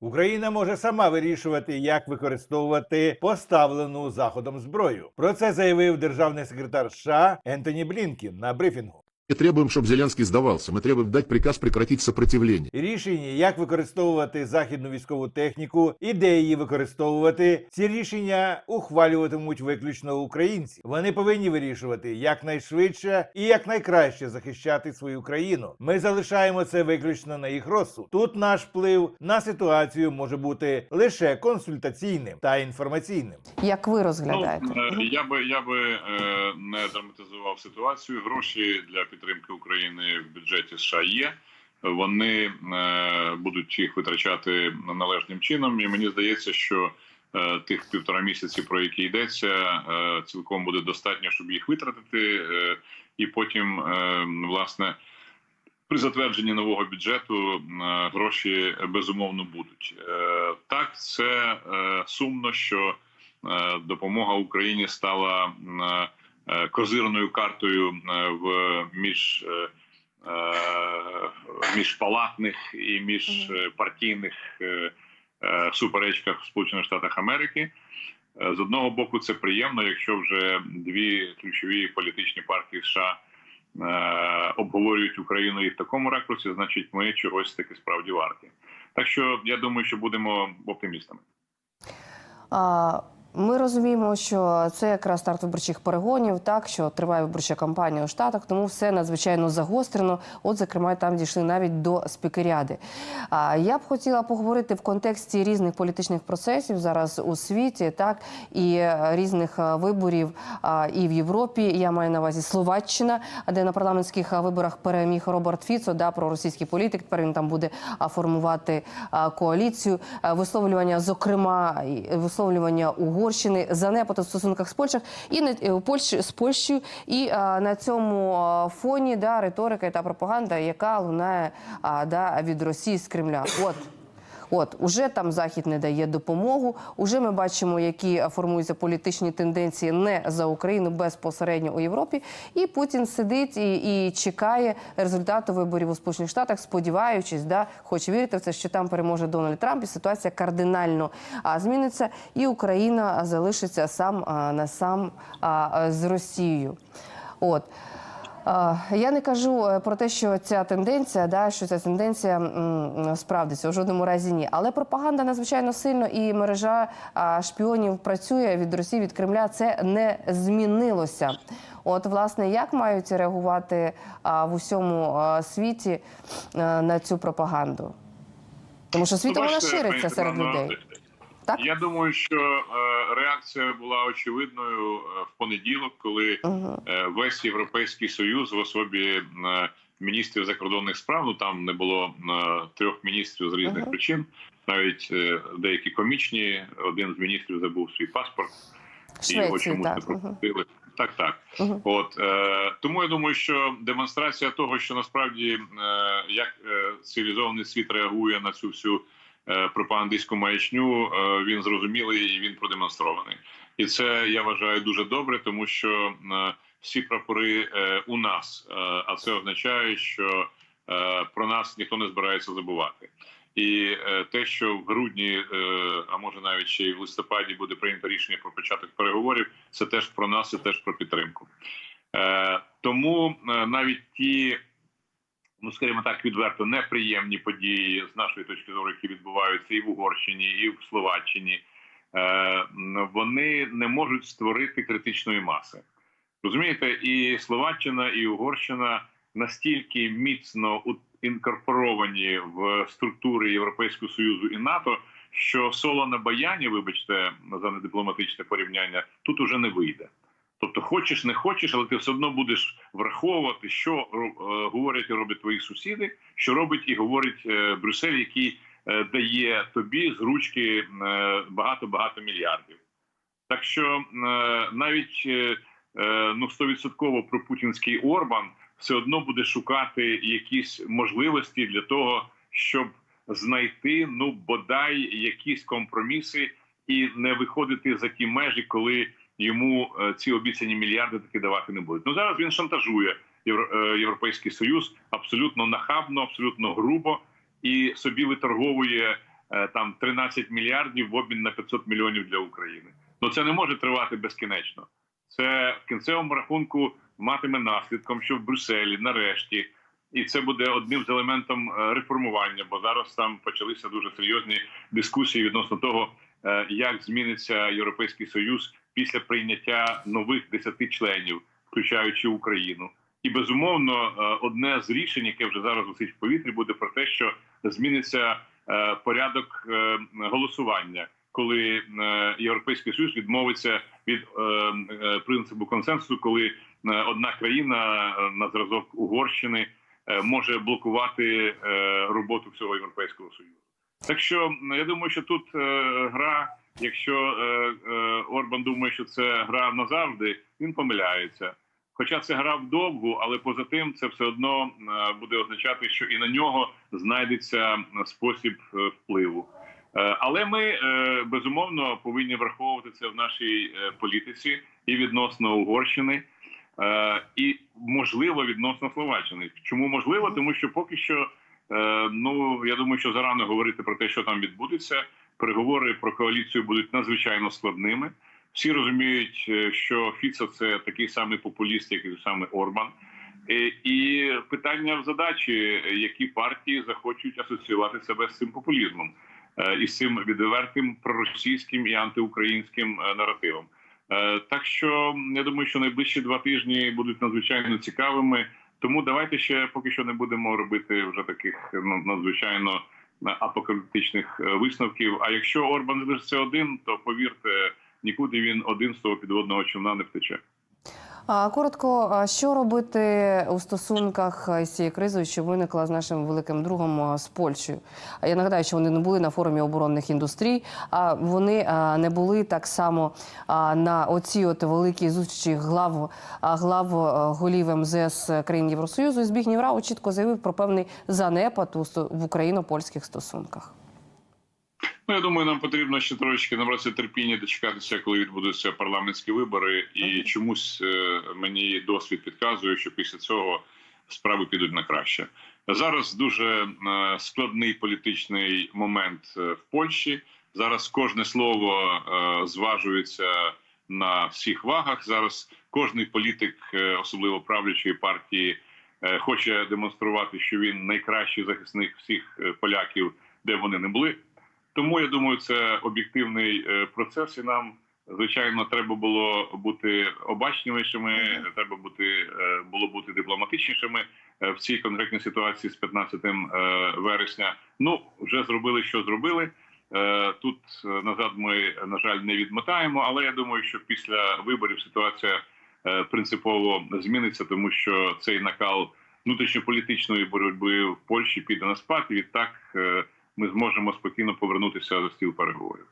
Україна може сама вирішувати, як використовувати поставлену заходом зброю. Про це заявив державний секретар США Ентоні Блінкін на брифінгу. Мы требуем, чтобы Зеленский сдавался. Мы требуем дать приказ прекратить сопротивление. Рішення, як використовувати західну військову техніку і де її використовувати, ці рішення ухвалюватимуть виключно українці. Вони повинні вирішувати якнайшвидше і якнайкраще захищати свою країну. Ми залишаємо це виключно на їх розсуд. Тут наш вплив на ситуацію може бути лише консультаційним та інформаційним. Як ви розглядаєте? Ну, е, я би я би е, не драматизував ситуацію. Гроші для підтримки України в бюджеті США є. Вони е, будуть їх витрачати належним чином, і мені здається, що е, тих півтора місяці, про які йдеться, е, цілком буде достатньо, щоб їх витратити, і потім власне. При затвердженні нового бюджету гроші безумовно будуть так. Це сумно, що допомога Україні стала козирною картою е, в між е, е, міжпалатних і міжпартійних е, е, суперечках в Сполучених Штатах Америки. Е, З одного боку, це приємно, якщо вже дві ключові політичні партії США е, обговорюють Україну і в такому ракурсі, значить, ми чогось таки справді варті. Так що я думаю, що будемо оптимістами. А, Ми розуміємо, що це якраз старт виборчих перегонів, так що триває виборча кампанія у Штатах, тому все надзвичайно загострено. От, зокрема, там дійшли навіть до спікеріади. А я б хотіла поговорити в контексті різних політичних процесів зараз у світі, так і е, різних е, виборів і в Європі. Я маю на увазі Словаччина, де на парламентських е, виборах переміг Роберт Фіцо, да, проросійський політик. Тепер він там буде формувати коаліцію. Висловлювання, зокрема, висловлювання Угорщини, занепад у стосунках з Польщею і не е, Польщі з Польщею. І на цьому фоні да, риторика та пропаганда, яка лунає да, від Росії з Кремля. От. От уже там захід не дає допомогу. Уже ми бачимо, які формуються політичні тенденції не за Україну безпосередньо у Європі. І Путін сидить і, і чекає результату виборів у Сполучених Штатах, сподіваючись, да, хоче вірити в це, що там переможе Дональд Трамп, і ситуація кардинально зміниться, і Україна залишиться сам на сам з Росією. От. Я не кажу е, про те, що ця тенденція, да, що ця тенденція справдиться у жодному разі ні. Але пропаганда надзвичайно сильно і мережа шпіонів працює від Росії, від Кремля. Це не змінилося. От, власне, як мають реагувати в усьому світі на цю пропаганду? Тому що світом вона шириться серед людей. Так? Я думаю, що е, реакція була очевидною е, в понеділок, коли Угу. весь європейський союз в особі е, міністрів закордонних справ. Ну там не було е, трьох міністрів з різних Ага. причин, навіть е, деякі комічні. Один з міністрів забув свій паспорт і його Швеції, чомусь не так. Угу. пропустили. Так, так. Угу. От е, тому я думаю, що демонстрація того, що насправді е, як е, цивілізований світ реагує на цю всю пропагандистську маячню, е, він зрозумілий і він продемонстрований. І це я вважаю дуже добре, тому що е, всі прапори е, у нас, е, а це означає, що е, про нас ніхто не збирається забувати. І е, те, що в грудні, е, а може навіть ще й в листопаді буде прийнято рішення про початок переговорів, це теж про нас і теж про підтримку. Е, тому е, навіть ті, ну скажімо так, відверто неприємні події з нашої точки зору, які відбуваються і в Угорщині, і в Словаччині, е, вони не можуть створити критичної маси. Розумієте, і Словаччина, і Угорщина настільки міцно інкорпоровані в структури Європейського союзу і НАТО, що соло на баяні, вибачте, за недипломатичне порівняння, тут уже не вийде. Тобто, хочеш, не хочеш, але ти все одно будеш враховувати, що е, говорять і роблять твої сусіди, що робить і говорить е, Брюссель, який е, дає тобі з ручки багато багато мільярдів. Так що е, навіть е, е, ну стовідсотково пропутінський Орбан все одно буде шукати якісь можливості для того, щоб знайти ну бодай якісь компроміси і не виходити за ті межі, коли йому е, ці обіцяні мільярди таки давати не будуть. Ну зараз він шантажує е, Європейський Союз абсолютно нахабно, абсолютно грубо і собі виторговує е, там 13 мільярдів в обмін на 500 мільйонів для України. Ну це не може тривати безкінечно. Це в кінцевому рахунку матиме наслідком, що в Брюсселі нарешті, і це буде одним з елементом реформування, бо зараз там почалися дуже серйозні дискусії відносно того, як зміниться Європейський Союз після прийняття нових 10 членів, включаючи Україну. І безумовно, е, одне з рішень, яке вже зараз висить в повітрі, буде про те, що зміниться е, порядок е, голосування, коли Європейський Союз відмовиться від принципу консенсусу, коли одна країна на зразок Угорщини може блокувати роботу всього Європейського Союзу. Так що я думаю, що тут гра, якщо е, е, Орбан думає, що це гра назавжди, він помиляється. Хоча це гра вдовгу, але поза тим це все одно е, буде означати, що і на нього знайдеться е, спосіб е, впливу. Але ми безумовно повинні враховувати це в нашій політиці і відносно Угорщини, і можливо відносно Словаччини. Чому можливо? Тому що поки що, ну я думаю, що зарано говорити про те, що там відбудеться. Переговори про коаліцію будуть надзвичайно складними. Всі розуміють, е, що Фіцо це такий самий популіст, як і саме Орбан. Е, І питання в задачі, які партії захочуть асоціювати себе з цим популізмом е, і з цим відвертим проросійським і антиукраїнським наративом. Так що я думаю, що найближчі два тижні будуть надзвичайно цікавими. Тому давайте ще поки що не будемо робити вже таких ну, надзвичайно апокаліптичних е, висновків. А якщо Орбан залишиться один, то повірте, нікуди він один з того підводного човна не втече. Коротко, що робити у стосунках з цією кризою, що виникла з нашим великим другом з Польщею? Я нагадаю, що вони не були на форумі оборонних індустрій, а вони не були так само на оцій от великій зустрічі глав глав голів МЗС країн Євросоюзу. І Збігнів Рау чітко заявив про певний занепад в україно-польських стосунках. Ну, я думаю, нам потрібно ще трошечки набратися терпіння, дочекатися, коли відбудуться парламентські вибори, і чомусь е, мені досвід підказує, що після цього справи підуть на краще. Зараз дуже е, складний політичний момент е, в Польщі. Зараз кожне слово е, зважується на всіх вагах. Зараз кожний політик, е, особливо правлячої партії, е, хоче демонструвати, що він найкращий захисник всіх поляків, де вони не були. Тому я думаю, це об'єктивний е, процес, і нам звичайно треба було бути обачнішими. Треба бути е, було бути дипломатичнішими е, в цій конкретній ситуації з 15 е, вересня. Ну вже зробили, що зробили. Тут назад ми на жаль не відмотаємо, але я думаю, що після виборів ситуація принципово зміниться, тому що цей накал внутрішньополітичної боротьби в Польщі піде на спад. І відтак ми зможемо спокійно повернутися за стіл переговорів.